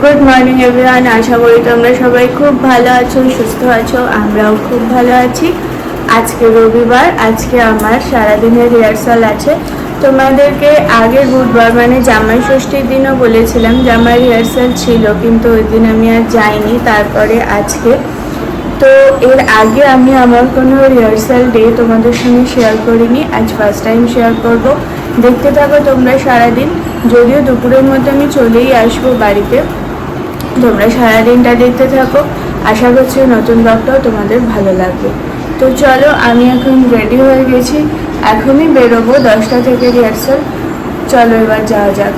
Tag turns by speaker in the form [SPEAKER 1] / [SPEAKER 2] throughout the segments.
[SPEAKER 1] Good morning everyone আশা করি তোমরা সবাই খুব ভালো আছো, সুস্থ আছো, আমরাও খুব ভালো আছি। আজকে রবিবার, আজকে আমার সারাদিনের রিহার্সাল আছে। তোমাদেরকে আগের বুধবার মানে জামাই ষষ্ঠীর দিনও বলেছিলাম আমার রিহার্সাল ছিল, কিন্তু ওই দিন আমি আর যাইনি, তারপরে আজকে। তো এর আগে আমি আমার কোনো রিহার্সাল ডে তোমাদের সঙ্গে শেয়ার করিনি, আজ ফার্স্ট টাইম শেয়ার করব। দেখতে থাকো তোমরা সারাদিন, যদিও দুপুরের মধ্যে আমি চলেই আসব বাড়িতে। তোমরা সারাদিনটা দেখতে থাকো। আশা করছি নতুন ব্লগটাও তোমাদের ভালো লাগবে। তো চলো, আমি এখন রেডি হয়ে গেছি। এখনই বেরোবো দশটা থেকে রিহার্সাল চলো এবার যাওয়া যাক।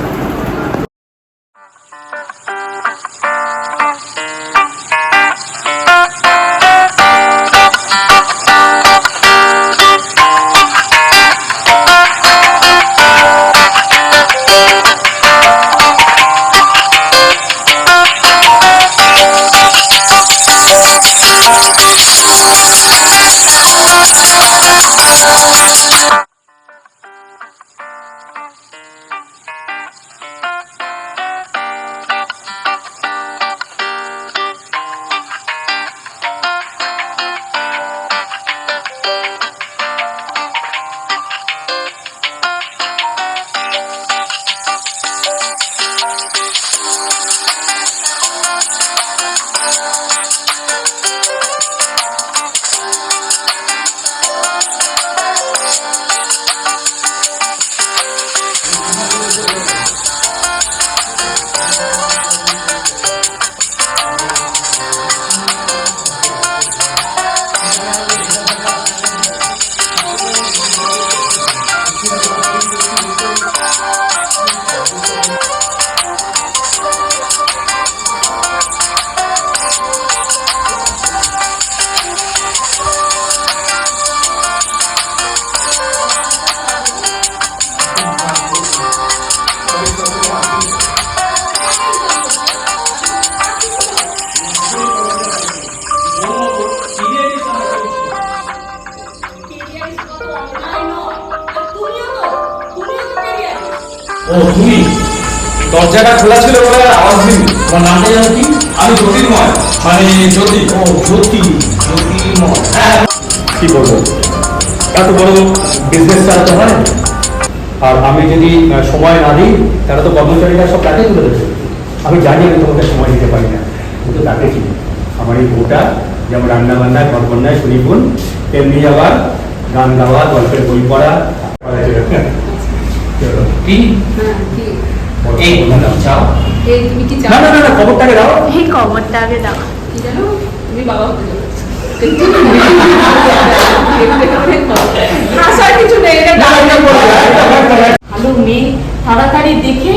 [SPEAKER 2] ও, তুমি? দরজাটা খোলা ছিল বলে আওয়াজ দিনি তোমার নামটা জানো কি? আমি জ্যোতির্ময়। মানে জ্যোতি। ও, জ্যোতি। জ্যোতির্ময়। হ্যাঁ।
[SPEAKER 3] কি বলব? এত বড় বিজনেস ছাড়া তো হয় আর আমি যদি সময় না দিই, তাহলে তো কর্মচারীরা সব তাকে তুলে দেবে। আমি জানি আমি তোমাকে সময় দিতে পারি না। কিন্তু তাকে চিনি। আমার এই বউটা, যেমন রান্না বান্না ঘর কন্যায় শুনিগুন তেমনি আবার গান গাওয়া, গল্পের বই পড়া। চলো।
[SPEAKER 2] কি? এই চাও?
[SPEAKER 4] এই তুমি কি চাও?
[SPEAKER 3] না না না খবরটাকে দাও।
[SPEAKER 1] এই
[SPEAKER 4] কি জানো তুমি বাবা। ভালো মেয়ে তাড়াতাড়ি দেখে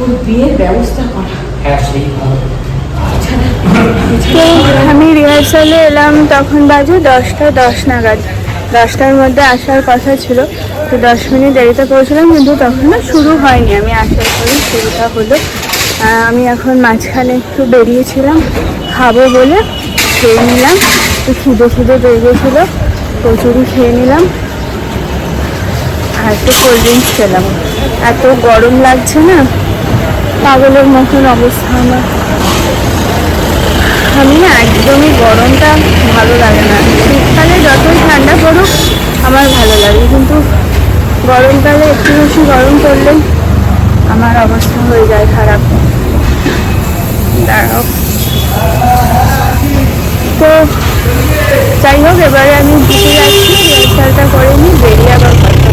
[SPEAKER 4] ওর বিয়ের ব্যবস্থা করা।
[SPEAKER 2] হ্যাঁ সেই ভালো।
[SPEAKER 1] তো আমি রিহার্সালে এলাম তখন বাজে দশটা দশ নাগাদ। দশটার মধ্যে আসার কথা ছিল। তো দশ মিনিট দেরিতে পৌঁছলাম, কিন্তু তখনও শুরু হয়নি। আমি আসার পরে শুরুটা হলো। আমি এখন মাঝখানে একটু বেরিয়েছিলাম, খাব বলে খেয়ে নিলাম। একটু খিদে খিদে পেয়ে গেছিল কচুরি খেয়ে নিলাম। আর একটু কোল্ড ড্রিঙ্কস খেলাম। এত গরম লাগছে না, পাগলের মতন অবস্থা আমার। আমি না একদমই গরমটা ভালো লাগে না। ঠান্ডা পড়ুক আমার ভালো লাগে। কিন্তু গরমকালে একটু বেশি গরম পড়লেই আমার অবস্থা হয়ে যায় খারাপ। দাঁড়াও। তো যাই হোক এবারে আমি দিতে যাচ্ছি রিহার্সালটা করে নিই বেরিয়ে আবার কথা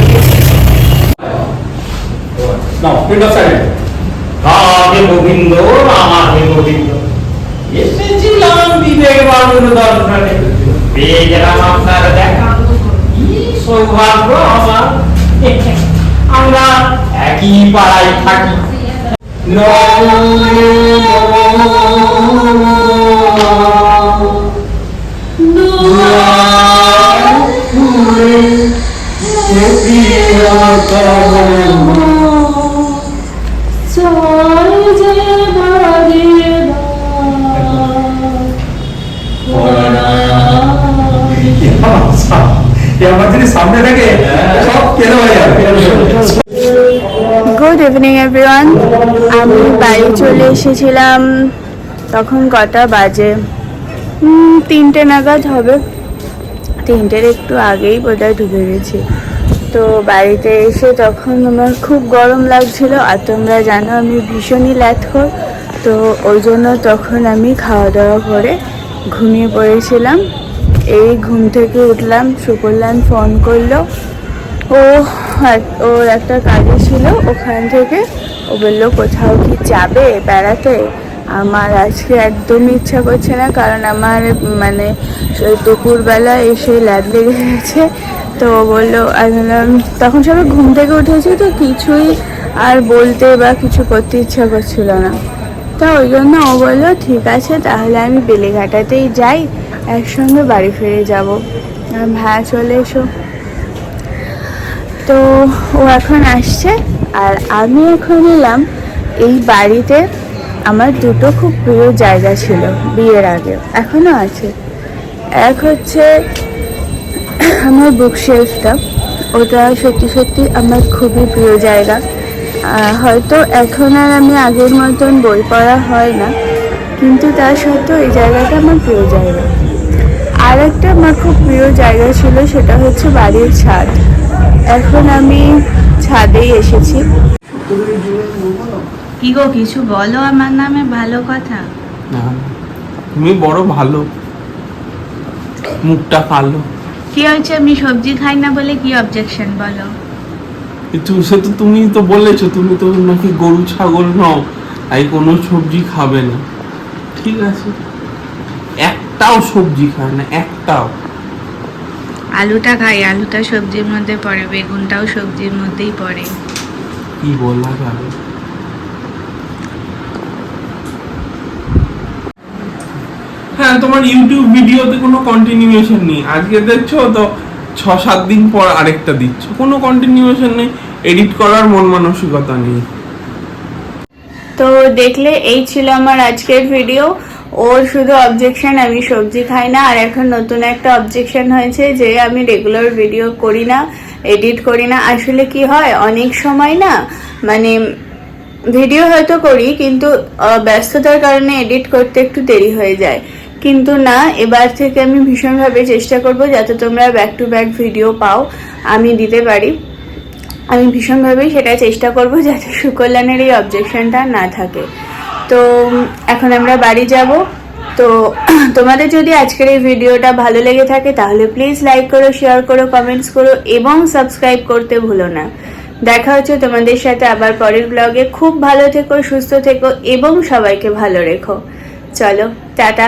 [SPEAKER 1] হবে
[SPEAKER 2] গোবিন্দ রাধে গোবিন্দ এসেছিলাম বিবেক বাবুর দর্শনে। পেয়ে গেলাম আপনার দেখা কি সৌভাগ্য আমার আমরা একই পাড়ায় থাকি
[SPEAKER 3] আমার
[SPEAKER 1] গুড ইভিনিং এভরিওয়ান আমি বাড়ি চলে এসেছিলাম। তখন কটা বাজে? তিনটে নাগাদ হবে। তিনটের একটু আগেই বোধহয় ঢুকে গেছি। তো বাড়িতে এসে তখন আমার খুব গরম লাগছিল, আর তোমরা জানো আমি ভীষণই ল্যাথকর। তো ওই জন্য তখন আমি খাওয়া দাওয়া করে ঘুমিয়ে পড়েছিলাম। এই ঘুম থেকে উঠলাম সুকল্যাণ ফোন করল। ও ওর একটা কাজে ছিল, ওখান থেকে ও বলল, কোথাও কি যাবে বেড়াতে? আমার আজকে একদমই ইচ্ছা করছে না, কারণ আমার মানে দুপুরবেলা এসে ল্যাদ লেগে গেছে। তো বলল আমি তখন সবাই ঘুম থেকে উঠেছি, তো কিছুই আর বলতে বা কিছু করতে ইচ্ছা করছিল না। তা ওই জন্য ও বলল, ঠিক আছে, তাহলে আমি বেলেঘাটাতেই যাই। একসঙ্গে বাড়ি ফিরে যাব। ভাড়া চলে এসো। তো ও এখন আসছে, আর আমি এখন এলাম এই বাড়িতে। আমার দুটো খুব প্রিয় জায়গা ছিল বিয়ের আগে, এখনও আছে। এক হচ্ছে আমার বুক শেলফটা ওটা সত্যি সত্যি আমার খুবই প্রিয় জায়গা। হয়তো এখন আর আমি আগের মতন বই পড়া হয় না, কিন্তু তার সত্ত্বেও এই জায়গাটা আমার প্রিয় জায়গা। আর একটা আমার খুব প্রিয় জায়গা ছিল সেটা হচ্ছে বাড়ির ছাদ। এখন আমি ছাদেই এসেছি।
[SPEAKER 5] কি গো কিছু বলো আমার নামে ভালো কথা?
[SPEAKER 6] তুমি বড় ভালো। মুখটা কালো।
[SPEAKER 5] কি হয়েছে? আমি সবজি খাই না বলে কি অবজেকশন বলো?
[SPEAKER 6] কিন্তু সে তো তুমি তো বলেছ তুমি তো নাকি গরু ছাগল নও তাই কোনো সবজি খাবে না। ঠিক আছে। একটাও সবজি খায় না একটাও।
[SPEAKER 5] আলুটা খাই আলুটা সবজির মধ্যে পড়ে বেগুনটাও সবজির মধ্যেই পড়ে।
[SPEAKER 6] কি বলা যাবে হ্যাঁ তোমার ইউটিউব ভিডিওতে কোনো কন্টিনিউয়েশন নেই। আজকে দেখছ তো ছ সাত দিন পর আরেকটা দিচ্ছ। কোনো কন্টিনিউয়েশন নেই এডিট করার মন মানসিকতা নেই।
[SPEAKER 1] তো দেখলে এই ছিল আমার আজকের ভিডিও ওর শুধু অবজেকশন আমি সবজি খাই না। আর এখন নতুন একটা অবজেকশন হয়েছে যে আমি রেগুলার ভিডিও করি না এডিট করি না। আসলে কি হয়, অনেক সময় না মানে ভিডিও হয়তো করি, কিন্তু ব্যস্ততার কারণে এডিট করতে একটু দেরি হয়ে যায়। কিন্তু না, এবার থেকে আমি ভীষণভাবে চেষ্টা করব যাতে তোমরা ব্যাক টু ব্যাক ভিডিও পাও, আমি দিতে পারি। আমি ভীষণভাবেই সেটা চেষ্টা করব যাতে সুকল্যাণের এই অবজেকশনটা না থাকে। তো এখন আমরা বাড়ি যাব। তো তোমাদের যদি আজকের এই ভিডিওটা ভালো লেগে থাকে, তাহলে প্লিজ লাইক করো শেয়ার করো কমেন্টস করো এবং সাবস্ক্রাইব করতে ভুলো না। দেখা হচ্ছে তোমাদের সাথে আবার পরের ব্লগে খুব ভালো থেকো, সুস্থ থেকো এবং সবাইকে ভালো রেখো। চলো, টাটা।